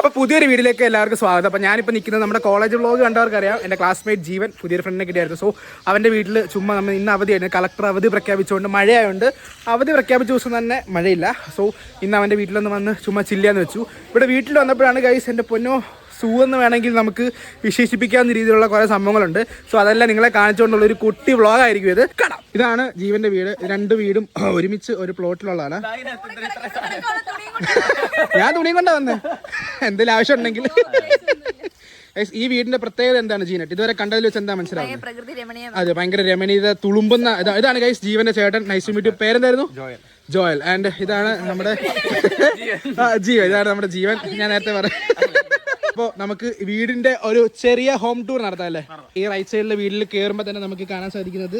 അപ്പോൾ പുതിയൊരു വീഡിയോയിലേക്ക് എല്ലാവർക്കും സ്വാഗതം. അപ്പോൾ ഞാനിപ്പോൾ നിൽക്കുന്നത് നമ്മുടെ കോളേജ് വ്ളോഗ് കണ്ടവർക്കറിയാം. എന്റെ ക്ലാസ്മേറ്റ് ജീവൻ പുതിയൊരു ഫ്രണ്ടിനെ കിട്ടിയായിരുന്നു. സോ അവന്റെ വീട്ടിൽ ചുമ്മാ നമ്മൾ ഇന്ന് അവധിയായിരുന്നു. കളക്ടർ അവധി പ്രഖ്യാപിച്ചുകൊണ്ട് മഴയായതുകൊണ്ട് അവധി പ്രഖ്യാപിച്ച ദിവസം തന്നെ മഴയില്ല. സോ ഇന്ന് അവന്റെ വീട്ടിലൊന്ന് വന്ന് ചുമ്മാ ചില്ലാന്ന് വെച്ചു. ഇവിടെ വീട്ടിൽ വന്നപ്പോഴാണ് ഗൈസ് എന്റെ പൊന്നോ സൂ എന്ന് വേണമെങ്കിൽ നമുക്ക് വിശേഷിപ്പിക്കാവുന്ന രീതിയിലുള്ള കുറേ സംഭവങ്ങളുണ്ട്. സോ അതെല്ലാം നിങ്ങളെ കാണിച്ചുകൊണ്ടുള്ള ഒരു കുട്ടി വ്ളോഗായിരിക്കും ഇത്. കാണാം ഇതാണ് ജീവന്റെ വീട്. രണ്ട് വീടും ഒരുമിച്ച് ഒരു പ്ലോട്ടിലുള്ളതാണ്. ഞാൻ തുണിയും കൊണ്ട വന്നേ. എന്തെങ്കിലും ആവശ്യം ഉണ്ടെങ്കിൽ ഈ വീടിന്റെ പ്രത്യേകത എന്താണ് ജീനറ്റ് ഇതുവരെ കണ്ടതിൽ വെച്ച് എന്താ മനസ്സിലാവുന്നത്? പ്രകൃതി രമണീയം അതെ ഭയങ്കര രമണീയത തുളുമ്പുന്ന ഇതാണ് ഗൈസ് ജീവന്റെ ചേട്ടൻ നൈസ് മീറ്റ് പേരെന്തായിരുന്നു? ജോയൽ. ആൻഡ് ഇതാണ് നമ്മുടെ ജീവൻ. ഇതാണ് നമ്മുടെ ജീവൻ. ഞാൻ നേരത്തെ പറയാം അപ്പോൾ നമുക്ക് വീടിന്റെ ഒരു ചെറിയ ഹോം ടൂർ നടത്താം അല്ലേ ഈ റൈറ്റ് സൈഡിലെ വീട്ടിൽ കയറുമ്പോൾ തന്നെ നമുക്ക് കാണാൻ സാധിക്കുന്നത്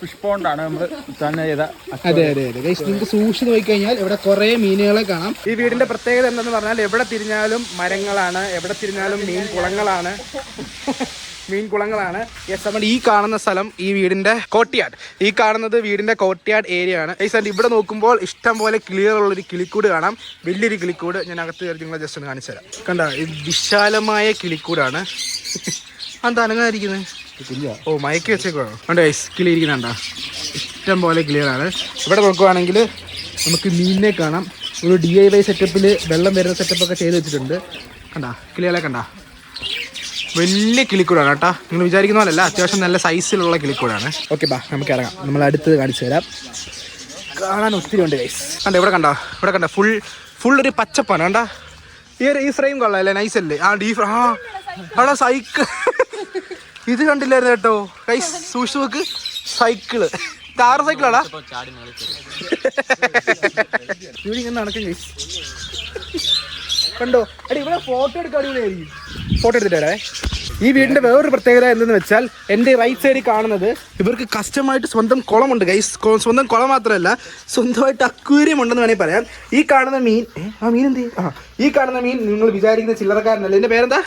ഫിഷ് പോണ്ടാണ് നമ്മൾ തന്നെ ചെയ്ത അതെ അതെ അതെ. നിങ്ങൾക്ക് സൂക്ഷിച്ച് നോക്കിക്കഴിഞ്ഞാൽ ഇവിടെ കുറേ മീനുകളെ കാണാം. ഈ വീടിന്റെ പ്രത്യേകത എന്തെന്ന് പറഞ്ഞാൽ എവിടെ തിരിഞ്ഞാലും മരങ്ങളാണ് എവിടെ തിരിഞ്ഞാലും മീൻ കുളങ്ങളാണ്. മീൻ കുളങ്ങളാണ് യെസ് നമ്മൾ ഈ കാണുന്ന സ്ഥലം ഈ വീടിന്റെ കോട്ടിയാട് ഈ കാണുന്നത് വീടിന്റെ കോട്ടിയാട് ഏരിയ ആണ്. യെസ് ആൻഡ് ഇവിടെ നോക്കുമ്പോൾ ഇഷ്ടം പോലെ ക്ലിയർ ഉള്ള ഒരു കിളിക്കൂട് കാണാം. വലിയൊരു കിളിക്കൂട്. ഞാൻ അകത്ത് കയറി നിങ്ങളെ ജസ്റ്റ് ഒന്ന് കാണിച്ചു തരാം. കണ്ട? വിശാലമായ കിളിക്കൂടാണ്. അതാ അനങ്ങാതിരിക്കുന്നത് ഓ മയക്കി വെച്ചേക്കാണോ കണ്ടോ യെസ് കിളി ഇരിക്കുന്നുണ്ടോ ഇഷ്ടം പോലെ ക്ലിയർ ആണ്. ഇവിടെ നോക്കുവാണെങ്കിൽ നമുക്ക് മീനിനെ കാണാം. ഒരു ഡി ഐ വൈ സെറ്റപ്പിൽ വെള്ളം വരുന്ന സെറ്റപ്പൊക്കെ ചെയ്ത് വെച്ചിട്ടുണ്ട്. കണ്ടാ? കിളികളെ കണ്ടാ? വലിയ കിളിക്കൂടാണ് കേട്ടോ. നിങ്ങൾ വിചാരിക്കുന്ന പോലെ അല്ല അത്യാവശ്യം നല്ല സൈസിലുള്ള കിളിക്കൂടാണ്. ഓക്കെ ബാ നമുക്ക് ഇറങ്ങാം. നമ്മൾ അടുത്തത് കാണിച്ചു തരാം. കാണാൻ ഒത്തിരി ഉണ്ട് ഗൈസ് കണ്ട ഇവിടെ കണ്ടോ ഇവിടെ കണ്ട ഫുൾ ഫുൾ ഒരു പച്ചപ്പാണ് കണ്ടാ? ഈ ഒരു ഈ ഫ്രെയിം കൊള്ളാം നൈസ് അല്ലേ? ആ ഡീ ആ. അവിടെ സൈക്കിൾ ഇത് കണ്ടില്ലായിരുന്നു കേട്ടോ. ഗൈസ് സൂക്ഷിച്ച് നോക്ക്. സൈക്കിൾ താറ് സൈക്കിളാടാ ഇവിടെ ഇങ്ങനെ നടക്കും ഗൈസ് കണ്ടോ? അടി ഇവിടെ ഫോട്ടോ എടുക്കാൻ അടിപൊളിയായിരിക്കും. ഫോട്ടോ എടുത്തിട്ട്. വരാവേ ഈ വീടിന്റെ വേറൊരു പ്രത്യേകത എന്തെന്ന് വെച്ചാൽ എന്റെ റൈറ്റ് സൈഡിൽ കാണുന്നത് ഇവർക്ക് കസ്റ്റമായിട്ട് സ്വന്തം കുളമുണ്ട് ഗൈസ് സ്വന്തം കുളം മാത്രമല്ല സ്വന്തമായിട്ട് അക്വേറിയം ഉണ്ടെന്ന് വേണമെങ്കിൽ പറയാം. ഈ കാണുന്ന മീൻ ആ മീൻ എന്ത് ആ ഈ കാണുന്ന മീൻ നിങ്ങൾ വിചാരിക്കുന്ന ചില്ലറക്കാരനല്ല. എന്റെ പേരെന്താ?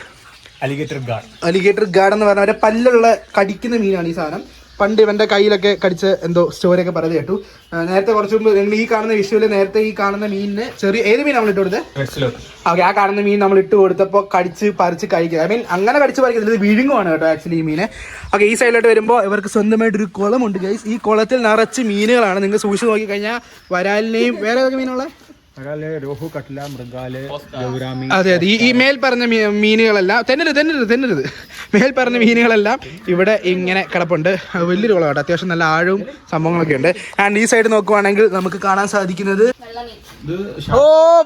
അലിഗേറ്റർ ഗാർഡ് അലിഗേറ്റർ ഗാർഡ് എന്ന് പറഞ്ഞാൽ പല്ലുള്ള കടിക്കുന്ന മീനാണ് ഈ സാധനം. പണ്ട് ഇവന്റെ കയ്യിലൊക്കെ കടിച്ച് എന്തോ സ്റ്റോറി ഒക്കെ പറയുന്നത് കേട്ടു. നേരത്തെ കുറച്ച് മുമ്പ് നിങ്ങൾ ഈ കാണുന്ന വിഷുവിൽ നേരത്തെ ഈ കാണുന്ന മീനിന് ചെറിയ ഏത് മീൻ നമ്മൾ ഇട്ട് കൊടുത്തത്? ഓക്കെ ആ കാണുന്ന മീൻ നമ്മൾ ഇട്ട് കൊടുത്തപ്പോൾ കടിച്ച് പറിച്ച് കഴിക്കുക. ഐ മീൻ അങ്ങനെ കടിച്ച് പറിക്കുന്നത് ഇത് വിഴുങ്ങുവാണ് കേട്ടോ ആക്ച്വലി ഈ മീനെ. ഓക്കെ ഈ സൈഡിലോട്ട് വരുമ്പോൾ ഇവർക്ക് സ്വന്തമായിട്ടൊരു കുളമുണ്ട് ഗൈസ് ഈ കുളത്തിൽ നിറച്ച് മീനുകളാണ്. നിങ്ങൾ സൂക്ഷിച്ച് നോക്കിക്കഴിഞ്ഞാൽ വരാലിനെയും വേറെ ഏതൊക്കെ മീനുകളെ? അതെ അതെ. ഈ മേൽ പറഞ്ഞ മീനുകളല്ല തെന്നരുത് തെന്നരുത് തെന്നരുത്. മേൽ പറഞ്ഞ മീനുകളെല്ലാം ഇവിടെ ഇങ്ങനെ കിടപ്പുണ്ട്. വലിയൊരു കുളമാണ് അത്യാവശ്യം നല്ല ആഴവും സംഭവങ്ങളൊക്കെ ഉണ്ട്. ആൻഡ് ഈ സൈഡ് നോക്കുവാണെങ്കിൽ നമുക്ക് കാണാൻ സാധിക്കുന്നത് ഓ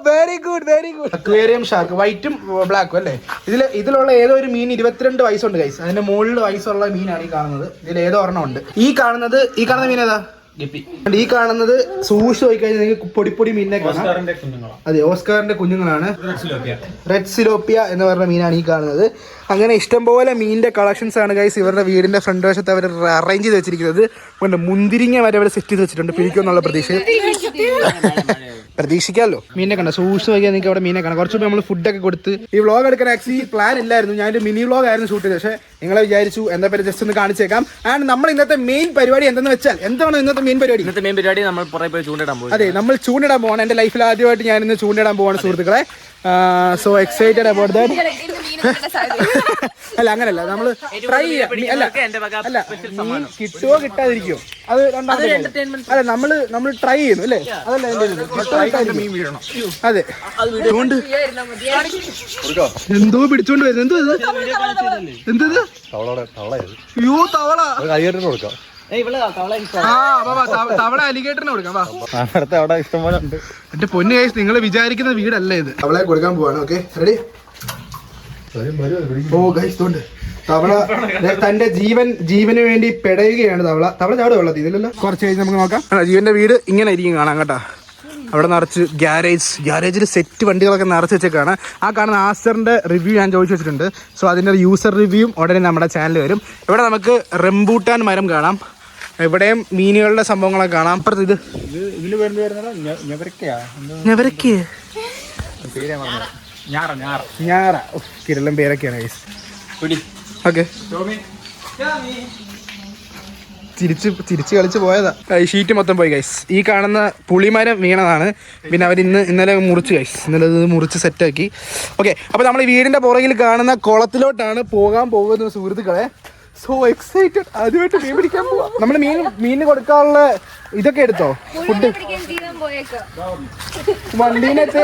very good very good aquarium shark വൈറ്റും ബ്ലാക്കും അല്ലേ? ഇതിൽ ഇതിലുള്ള ഏതോ ഒരു മീൻ ഇരുപത്തിരണ്ട് വയസ്സുണ്ട് കൈസ് അതിന്റെ മുകളിൽ വയസ്സുള്ള മീനാണ് ഈ കാണുന്നത്. ഇതിൽ ഏതോ ഒരെണ്ണം ഉണ്ട്. ഈ കാണുന്നത് ഈ കാണുന്ന മീൻ ഏതാ? ഈ കാണുന്നത് സൂക്ഷിച്ച് നോക്കിക്കഴിഞ്ഞാൽ നിങ്ങൾക്ക് പൊടി പൊടി മീനിനെ കാണാം. കുഞ്ഞുങ്ങളാണ് അതെ ഓസ്കാറിന്റെ കുഞ്ഞുങ്ങളാണ്. റെഡ് സിലോപ്പിയ എന്ന് പറഞ്ഞ മീനാണ് ഈ കാണുന്നത്. അങ്ങനെ ഇഷ്ടംപോലെ മീനിന്റെ കളക്ഷൻസ് ആണ് ഗൈസ് ഇവരുടെ വീടിന്റെ ഫ്രണ്ട് വശത്ത് അവർ അറേഞ്ച് ചെയ്ത് വെച്ചിരിക്കുന്നത്. മുന്തിരിങ്ങ വരെ അവർ സെറ്റ് ചെയ്ത് വെച്ചിട്ടുണ്ട്. പിരിക്കുമെന്നുള്ള പ്രതീക്ഷ പ്രതീക്ഷിക്കാമല്ലോ മീനെ കണ്ട. സൂക്ഷിച്ച് നോക്കിയാൽ നിങ്ങൾക്ക് അവിടെ മീനെ കാണാം. കുറച്ച് നമ്മൾ ഫുഡൊക്കെ കൊടുത്ത് ഈ വ്ളോഗ് എടുക്കാൻ ആക്ച്വലി പ്ലാൻ ഇല്ലായിരുന്നു. ഞാനൊരു മിനി വ്ളോഗ് ആയിരുന്നു ഷൂട്ട് ചെയ്തത്. പക്ഷേ നിങ്ങളെ വിചാരിച്ചു എന്താ പേര് ജസ്റ്റ് ഒന്ന് കാണിച്ചേക്കാം. ആൻഡ് നമ്മൾ ഇന്നത്തെ മെയിൻ പരിപാടി എന്തെന്ന് വെച്ചാൽ എന്താണ് ഇന്നത്തെ മെയിൻ പരിപാടി? ഇന്നത്തെ മെയിൻ പരിപാടി നമ്മൾ പുറകെ പോയി ചൂണ്ടിടാൻ പോകും അതെ നമ്മൾ ചൂണ്ടിടാൻ പോകണം എന്റെ ലൈഫിൽ ആദ്യമായിട്ട് ഞാൻ ഇന്ന് ചൂണ്ടിടാൻ പോവാണ് സുഹൃത്തുക്കളെ. സോ എക്സൈറ്റഡ് അബൌട്ട് ദാറ്റ് അല്ല അങ്ങനല്ല. നമ്മൾ ട്രൈ ചെയ്യാം. അല്ല എന്റെ അല്ല കിട്ടുമോ കിട്ടാതിരിക്കുമോ അത് രണ്ടാമത്തെ അല്ല നമ്മൾ നമ്മൾ ട്രൈ ചെയ്യുന്നു അല്ലേ? അതല്ല ഇത്. അതെ. അതുകൊണ്ട് എന്തോ പിടിച്ചോണ്ട് വരുന്നു? എന്തോ ഇത്? എന്തത് അയ്യോ തവള. തവ- തവള അലിഗേറ്ററിന് കൊടുക്കാം വാ. അവിടെ ഇഷ്ടംപോലെ ഉണ്ട്. എന്റെ പൊന്നു കേസ് നിങ്ങൾ വിചാരിക്കുന്ന വീടല്ല ഇത്. തവളെ കൊടുക്കാൻ പോവാണ് ഓക്കെ റെഡി ഓ ഗൈസ് തോണ്ട് തവള ദേ തന്റെ ജീവൻ ജീവന് വേണ്ടി പെടയുകയാണ് തവള. തവള ചാട് വെള്ളത്തിൽ ഇതിലല്ലോ കുറച്ച് കഴിഞ്ഞ് നമുക്ക് നോക്കാം. ജീവന്റെ വീട് ഇങ്ങനെ ഇരിക്കും കാണാം കേട്ടാ. അവിടെ നിറച്ച് ഗ്യാരേജ് ഗ്യാരേജിൽ സെറ്റ് വണ്ടികളൊക്കെ നിറച്ച് വെച്ചേക്കാണ്. ആ കാണുന്ന ആസ്റ്ററിന്റെ റിവ്യൂ ഞാൻ ചോദിച്ചു വെച്ചിട്ടുണ്ട്. സോ അതിന്റെ യൂസർ റിവ്യൂയും ഉടനെ നമ്മുടെ ചാനൽ വരും. ഇവിടെ നമുക്ക് റംബൂട്ടാൻ മരം കാണാം. ഇവിടെയും മീനുകളുടെ സംഭവങ്ങളൊക്കെ കാണാം. അപ്പുറത്ത് ഇത്. ഇത് ഇതിൽ വരുന്നത് വരുന്നത് ഞവരക്കയാ. ഞാറ കിരളം പേരൊക്കെയാണ് ഓക്കെ. തിരിച്ച് തിരിച്ച് കളിച്ച് പോയതാ. ഷീറ്റ് മൊത്തം പോയി ഗൈസ് ഈ കാണുന്ന പുളിമരം വീണതാണ്. പിന്നെ അവർ ഇന്ന് ഇന്നലെ മുറിച്ച് ഗൈസ് ഇന്നലെ ഇത് മുറിച്ച് സെറ്റാക്കി ഓക്കെ അപ്പോൾ നമ്മൾ ഈ വീടിന്റെ പുറകിൽ കാണുന്ന കുളത്തിലോട്ടാണ് പോകാൻ പോകുന്ന സുഹൃത്തുക്കളെ. സോ എക്സൈറ്റഡ് ആദ്യമായിട്ട് മീൻ പിടിക്കാൻ പോവാ. നമ്മൾ മീൻ മീനിന് കൊടുക്കാനുള്ള ഇതൊക്കെ എടുത്തോ? ഫുഡ് വണ്ടീനത്തെ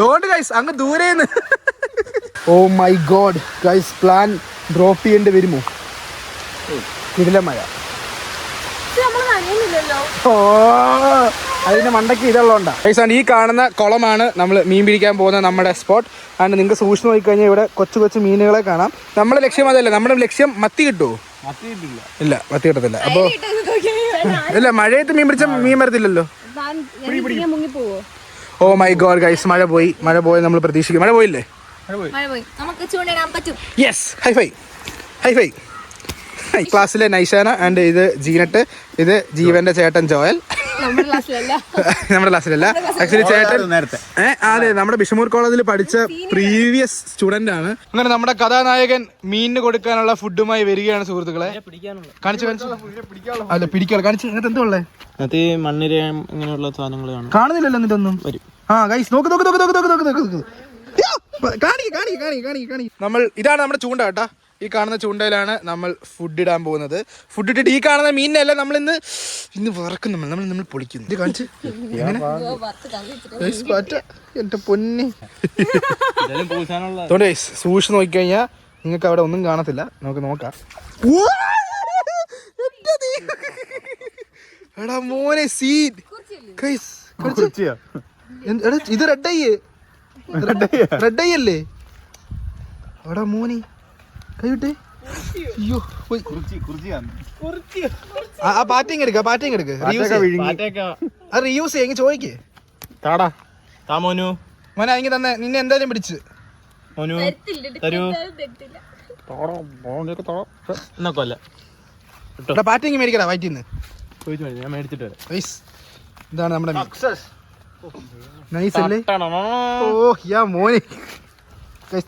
തോണ്ട് ഗൈസ് അങ്ങ് ദൂരേന്ന്. ഓ my god guys plan drop ചെയ്യേണ്ടി വരുമോ? ഇതിലെ മഴ. ഓ അതിന്റെ മണ്ടയ്ക്ക് ഇതുള്ളതുകൊണ്ടാ. ഗൈസ് ആൻഡ് ഈ കാണുന്ന കുളമാണ് നമ്മൾ മീൻ പിടിക്കാൻ പോകുന്ന നമ്മുടെ സ്പോട്ട് ആൻഡ് നിങ്ങൾക്ക് സൂക്ഷിച്ച് നോക്കിക്കഴിഞ്ഞാൽ ഇവിടെ കൊച്ചു കൊച്ചു മീനുകളെ കാണാം. നമ്മുടെ ലക്ഷ്യം അതല്ല നമ്മുടെ ലക്ഷ്യം മത്തി കിട്ടുമോ ഇല്ല മത്തി കിട്ടത്തില്ല. അപ്പോൾ ഇല്ല മഴയത്ത് മീൻ പിടിച്ച മീൻ വരത്തില്ലല്ലോ. ഓ മൈ ഗോഡ് ഗൈസ് മഴ പോയി. മഴ പോയി നമ്മൾ പ്രതീക്ഷിക്കും. മഴ പോയില്ലേ? മഴ പോയി. നമുക്ക് ചൂണ്ടിടാൻ പറ്റും. Yes hi fi hi fi hi ക്ലാസ്സിലെ നൈഷാന ആൻഡ് ഇത് ജീനട്ട് ഇത് ജീവന്റെ ചേട്ടൻ ജോയൽ. നമ്മുടെ ക്ലാസ്സിലല്ല. ആക്ച്വലി ചേട്ടൻ ഏഹ് അതെ നമ്മുടെ ബിഷമൂർ കോളേജിൽ പഠിച്ച പ്രീവിയസ് സ്റ്റുഡന്റ് ആണ്. അങ്ങനെ നമ്മുടെ കഥാനായകൻ മീനിന് കൊടുക്കാനുള്ള ഫുഡുമായി വരികയാണ് സുഹൃത്തുക്കളെ. കാണിച്ചു കാണിച്ചു. അല്ല പിടിക്കാനുള്ള. കാണിച്ചു ഇങ്ങനത്തെ എന്തുള്ളേ അത് മണ്ണിര ഇങ്ങനെയുള്ള സാധനങ്ങളാണ് കാണുന്നില്ലല്ലോ എന്നിട്ടൊന്നും വരും. ആ ഗൈസ് നോക്ക് നോക്ക് നോക്ക് നോക്ക് നോക്ക് നോക്ക് നോക്ക് കാണിക്ക് കാണിക്ക് കാണിക്ക്. നമ്മൾ ഇതാണ് നമ്മുടെ ചൂണ്ട കേട്ടാ. ഈ കാണുന്ന ചൂണ്ടയിലാണ് നമ്മൾ ഫുഡ് ഇടാൻ പോകുന്നത്. ഫുഡ് ഇട്ടിട്ട് ഈ കാണുന്ന മീനിനല്ല നമ്മൾ ഇന്ന് ഇന്ന് വറക്കും നമ്മൾ നമ്മൾ നമ്മൾ പൊളിക്കുന്നു. ഇത് കാണിച്ച്. എന്റെ പൊന്നി. guys, സൂക്ഷിച്ച് നോക്കിക്കഴിഞ്ഞാൽ നിങ്ങൾക്ക് അവിടെ ഒന്നും കാണത്തില്ല. നമുക്ക് നോക്കാം. എടാ മോനെ സീൻ ഇത് റെഡ് ഐ റെഡ് ഐ അല്ലേ? എടാ മോനി. കൈവിട്ടെ? അയ്യോ പോയി. ആ- ആ പാറ്റിങ് എടുക്ക പാറ്റിങ് എടുക്ക. റീയൂസ് അത് റീയൂസ് ചെയ്യ ചോദിക്കേ. താടാ. താ മോനു. മോനെ അതിങ്ങി തന്നെ നിന്നെ എന്തായാലും പിടിച്ച്. മോനു തരൂ. പാറ്റിങ് മേടിക്കടാ വയറ്റിന്ന് ഞാൻ മേടിച്ചിട്ട് വരാം. ഇതാണ് നമ്മുടെ നൈസ് അല്ലേ? ഓ യാ മോനെ.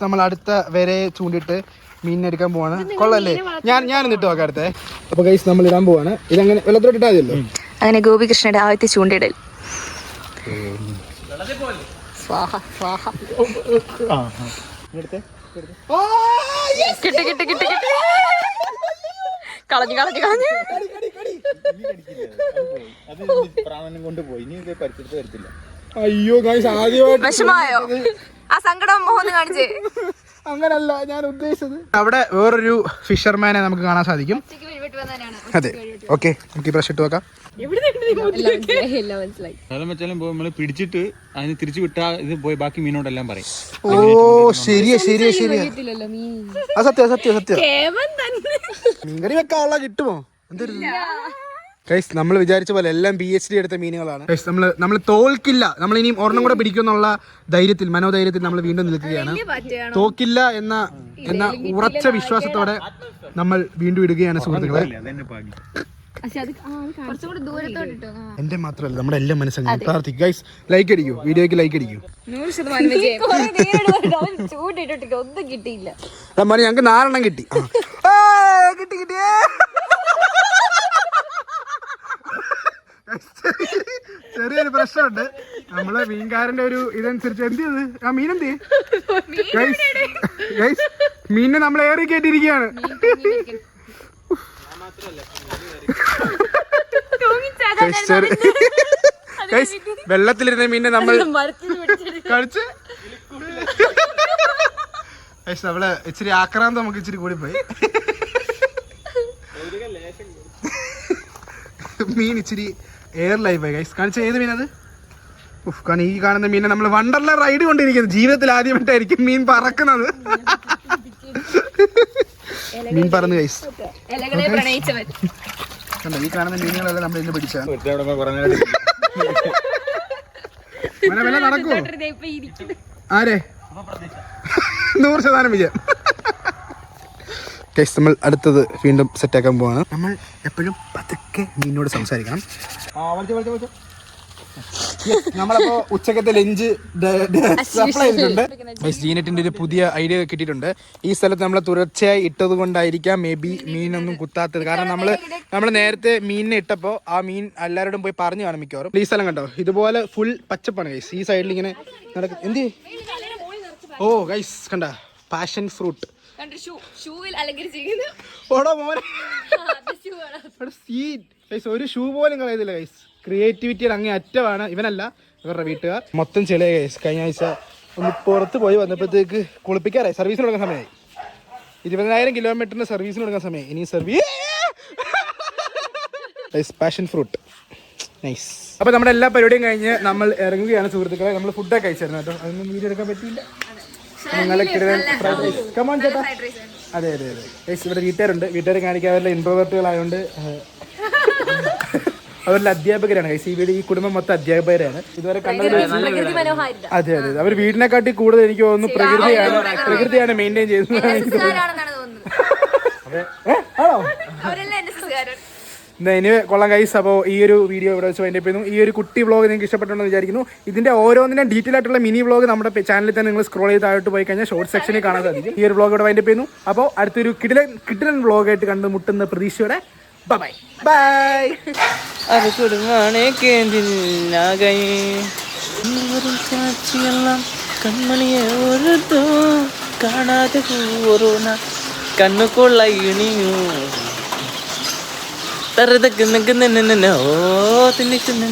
നമ്മൾ അടുത്ത വരെ ചൂണ്ടിട്ട് മീനിനെടുക്കാൻ പോവാണ്. കൊള്ളല്ലേ? ഞാൻ ഞാൻ ഇട്ട് നോക്കാം അടുത്തേ. അപ്പൊ കൈസ് നമ്മൾ ഇടാൻ പോവാണ്. ഇതങ്ങനെ വെള്ളത്തിലോട്ട് ഇട്ടാ മതിയല്ലോ അങ്ങനെ ഗോപികൃഷ്ണന്റെ ആദ്യത്തെ ചൂണ്ടിടൽ സ്വാഹ സ്വാഹ. കിട്ടി കിട്ടി കിട്ടി കിട്ടി. കളഞ്ഞു കളഞ്ഞു കളഞ്ഞു. അയ്യോ ആദ്യമായിട്ട് വിഷമായോ? ആ സങ്കടം മോഹന്ന് കാണിച്ചേ. അങ്ങനല്ല ഞാൻ ഉദ്ദേശിച്ചത്. അവിടെ വേറൊരു ഫിഷർമാനെ നമുക്ക് കാണാൻ സാധിക്കും. അതെ. ഓക്കെ നമുക്ക് ഈ ബ്രഷ് ഇട്ട് വെക്കാം. പിടിച്ചിട്ട് അതിന് തിരിച്ചു വിട്ടാ ഇത് പോയി ബാക്കി മീനോടെല്ലാം പറയും. ഓ ശരിയാ ശരിയാ ശരിയാ. ഇല്ലല്ലോ മീൻ. ആ സത്യം സത്യം സത്യം. മീൻകറി വെക്കാനുള്ള കിട്ടുമോ? എന്തൊരു ഗൈസ് നമ്മൾ വിചാരിച്ച പോലെ എല്ലാം പി എച്ച് ഡി എടുത്ത മീനുകളാണ്. ഗൈസ് നമ്മൾ നമ്മൾ തോൽക്കില്ല. നമ്മൾ ഇനിയും ഒരെണ്ണം കൂടെ പിടിക്കുമെന്നുള്ള ധൈര്യത്തിൽ മനോധൈര്യത്തിൽ നമ്മൾ വീണ്ടും നിൽക്കുകയാണ്. തോക്കില്ല എന്ന എന്ന ഉറച്ച വിശ്വാസത്തോടെ നമ്മൾ വീണ്ടും ഇടുകയാണ് സുഹൃത്തുക്കളെ. എന്റെ മാത്രമല്ല നമ്മുടെ എല്ലാ മനസ്സിലും പ്രാർത്ഥിക്കും ഗൈസ് ലൈക്ക് അടിക്കൂ. വീഡിയോക്ക് ലൈക്ക് അടിക്കൂ. ഒന്നും കിട്ടിയില്ല. അമ്മാരി ഞങ്ങൾക്ക് നാലെണ്ണം കിട്ടി. കിട്ടി കിട്ടിയേ. ചെറിയൊരു പ്രശ്നമുണ്ട്. നമ്മളെ മീൻകാരന്റെ ഒരു ഇതനുസരിച്ച് എന്ത് ചെയ്ത്? ആ മീൻ എന്ത് ഗൈസ് മീനിനെ നമ്മൾ ഏറി കയറ്റിയിരിക്കുകയാണ് Guys, വെള്ളത്തിലിരുന്ന മീനെ നമ്മൾ കഴിച്ച് ഗൈസ് നമ്മൾ ഇച്ചിരി ആക്രാന്തം നമുക്ക് ഇച്ചിരി കൂടി പോയി. മീൻ ഇച്ചിരി എയറിലായി പോയി ഗൈസ് കാണിച്ച ഏത് മീനത് ഉഫ്, കാരണം ഈ കാണുന്ന മീനെ നമ്മൾ വണ്ടർല റൈഡ് കൊണ്ടിരിക്കുന്നത് ജീവിതത്തിൽ ആദ്യമായിട്ടായിരിക്കും മീൻ പറക്കുന്നത്. മീൻ പറന്ന് ഗൈസ് ഇലകളെ പ്രണയിച്ചവൻ. കണ്ടോ ഈ കാണുന്ന മീനുകളെല്ലാം നമ്മൾ ഇന്ന് വല്ല നടക്കുമോ ആരെ? നൂറ് ശതമാനം വിജയം. നമ്മൾ അടുത്തത് വീണ്ടും സെറ്റാക്കാൻ പോവാണ്. നമ്മൾ എപ്പോഴും പതുക്കെ മീനോട് സംസാരിക്കണം. ആ വലിച്ച വലിച്ച വലിച്ച. നമ്മളപ്പോ ഉച്ചക്കത്തെ ലഞ്ച് സപ്ലൈ ചെയ്തിട്ടുണ്ട്. ജീനറ്റിന്റെ ഒരു പുതിയ ഐഡിയ കിട്ടിയിട്ടുണ്ട്. ഈ സ്ഥലത്ത് നമ്മളെ തുടർച്ചയായി ഇട്ടത് കൊണ്ടായിരിക്കാം മേ ബി മീനൊന്നും കുത്താത്തത്. കാരണം നമ്മൾ നമ്മൾ നേരത്തെ മീനിനെ ഇട്ടപ്പോൾ ആ മീൻ എല്ലാവരോടും പോയി പറഞ്ഞു കാണും മിക്കവാറും. ഈ സ്ഥലം കണ്ടോ? ഇതുപോലെ ഫുൾ പച്ചപ്പാണ് ഗൈസ് ഈ സൈഡിൽ ഇങ്ങനെ നടക്കും എന്ത് ഓ ഗൈസ് കണ്ട. പാഷൻ ഫ്രൂട്ട് ഷൂ ഷൂവിൽ അലങ്കരിച്ചിരിക്കുന്നു ഓടോ മോനെ. സീൻ. ഒരു ഷൂ പോലും കളയുന്നില്ല ഗൈസ് ക്രിയേറ്റിവിറ്റിയുടെ അങ്ങേ അറ്റമാണ്. ഇവനല്ല ഇവരുടെ വീട്ടുകാർ. മൊത്തം ചെളിയ ഗൈസ് കഴിഞ്ഞ ആഴ്ച ഒന്ന് പുറത്ത് പോയി വന്നപ്പോഴത്തേക്ക് കുളിപ്പിക്കാറായി. സർവീസിന് കൊടുക്കാൻ സമയമായി. ഇരുപതിനായിരം കിലോമീറ്ററിന് സർവീസിന് കൊടുക്കാൻ സമയം ഇനി സർവീസ് പാഷൻ ഫ്രൂട്ട് നൈസ് അപ്പോൾ നമ്മുടെ എല്ലാ പരിപാടിയും കഴിഞ്ഞ് നമ്മൾ ഇറങ്ങുകയാണ് സുഹൃത്തുക്കളെ. നമ്മൾ ഫുഡൊക്കെ കഴിച്ചായിരുന്നു കേട്ടോ. അതൊന്നും വീഡിയോ എടുക്കാൻ പറ്റിയില്ല. നിങ്ങളെ കിടന്ന് ഫ്രൈഡ് റൈസ് കമോൺ ചേട്ടാ അതെ അതെ അതെ ഗൈസ് ഇവിടെ വീട്ടുകാരുണ്ട് വീട്ടുകാർ കാണിക്കാൻ അവരുടെ ഇൻട്രോവേർട്ടുകളായതുകൊണ്ട് അവരുടെ അധ്യാപകരാണ് ഗൈസ് ഈ വീട് ഈ കുടുംബം മൊത്തം അധ്യാപകരാണ് ഇതുവരെ കണ്ടത് അതെ അതെ അവർ വീടിനെക്കാട്ടി കൂടുതൽ എനിക്ക് തോന്നുന്നു പ്രകൃതിയാണ് പ്രകൃതിയാണ് മെയിന്റെയിൻ ചെയ്യുന്നത്? ആണോ അവരെല്ലാം എന്റെ സുഖകാരൻ എന്നാ ഇനി കൊള്ളാം കൈസ് അപ്പോൾ ഈ ഒരു വീഡിയോ ഇവിടെ വെച്ച് വൈൻഡപ്പ് ചെയ്യുന്നു. ഈ ഒരു കുട്ടി വ്ളോഗ് നിങ്ങൾക്ക് ഇഷ്ടപ്പെട്ടുണ്ടെന്ന് വിചാരിക്കുന്നു. ഇതിന്റെ ഓരോന്നിനും ഡീറ്റെയിൽ ആയിട്ടുള്ള മിനി വ്ളോഗ് നമ്മുടെ ചാനലിൽ തന്നെ നിങ്ങൾ സ്ക്രോൾ ചെയ്ത് താഴോട്ട് പോയി കഴിഞ്ഞാൽ ഷോർട്ട് സെക്ഷനിൽ കാണാൻ സാധിക്കും. ഈ ഒരു വ്ളോഗ് ഇവിടെ വൈൻഡപ്പ് ചെയ്യുന്നു. അപ്പോൾ അടുത്തൊരു കിടിലൻ കിടിലൻ വ്ളോഗായിട്ട് കണ്ടുമുട്ടുന്ന പ്രതീക്ഷയുടെ ബൈ ബൈ അത് ഓരോണ കണ്ണുകൊള്ള ഇണിയു. നിൽക്കുന്ന ഓ തിന്നിക്കുന്ന